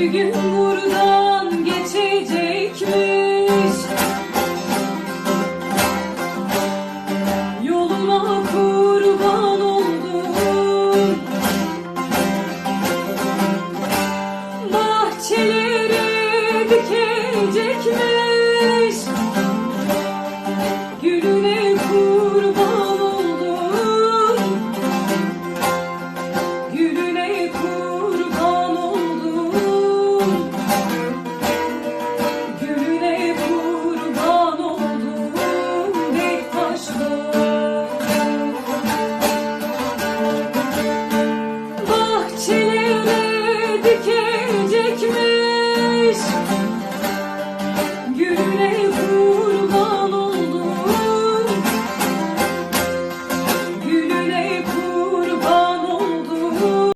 Bir gün buradan geçecekmiş. Yoluma kurban oldum. Bahçelere dikecekmiş. peace.